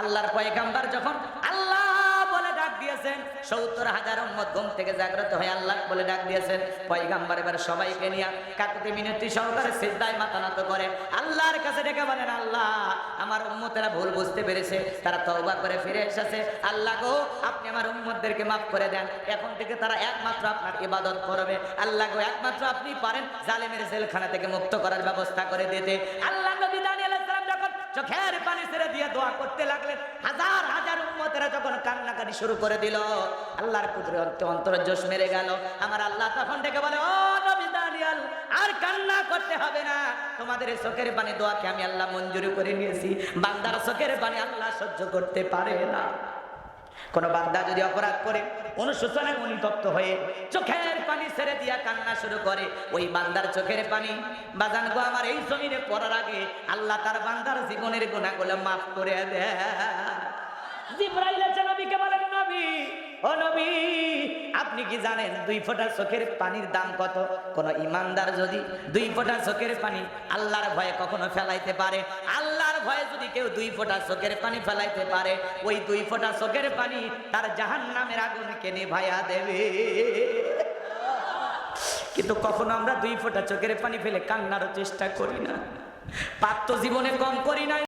আল্লাহর পয়গাম্বার যখন আল্লাহ বলে ডাক দিয়েছেন, সত্তর হাজার ঘুম থেকে জাগ্রত হয়ে আল্লাহ বলে ডাক দিয়েছেন, পয়গাম্বার এবার সবাইকে নিয়ে কাকুতি মিনতি সহকারে সিদ্ধায় করে, আল্লাহর কাছে ডেকে বলেন, আল্লাহ, আমার উম্মতেরা ভুল বুঝতে পেরেছে, তারা করে ফিরে এসেছে। আল্লাহ গো, আপনি আমার উম্মতদেরকে মাফ করে দেন, এখন থেকে তারা একমাত্র আপনার ইবাদত করবে। আল্লাহ গো, একমাত্র আপনি পারেন জালেমের জেলখানা থেকে মুক্ত করার ব্যবস্থা করে দিতে। আল্লাহ নবী দানিয়েল আলাইহিস সালাম যখন চোখের পানি ছেড়ে দিয়ে করতে লাগলেন। হাজার হাজার উম্মতেরা যখন কান্নাকাটি শুরু করে দিল, আল্লাহর পুত্রের অন্তর জোশ মেরে গেল। আমার আল্লাহ তখন ডেকে বলে, ও নবী দানিয়াল, আর কান্না করতে হবে না। তোমাদের চোখের পানি দোয়াকে আমি আল্লাহ মঞ্জুরি করে নিয়েছি। বান্দার চোখের পানি আল্লাহ সহ্য করতে পারে না। কোন বান্দা যদি অপরাধ করে, অনুশোচনে অনুতপ্ত হয়ে চোখের পানি ছেড়ে দিয়া কান্না শুরু করে, ওই বান্দার চোখের পানি বাজান গো আমার এই জমিনে পড়ার আগে আল্লাহ তার বান্দার জীবনের গুণাগুলো মাফ করে দেয় আপনি কি জানেন দুই ফোঁটা চোখের পানির দাম কত? কোন ইমানদার যদি দুই ফোঁটা চোখের পানি আল্লাহর ভয়ে কখনো ফেলাইতে পারে? আল্লাহর ভয়ে যদি কেউ দুই ফোঁটা চোখের পানি ফেলাইতে পারে, ওই দুই ফোঁটা চোখের পানি তার জাহান নামের কেনে ভাইয়া দেবে। কিন্তু কখনো আমরা দুই ফোঁটা চোখের পানি ফেলে কান্নারও চেষ্টা করি না। পাত্র জীবনে কম করি না।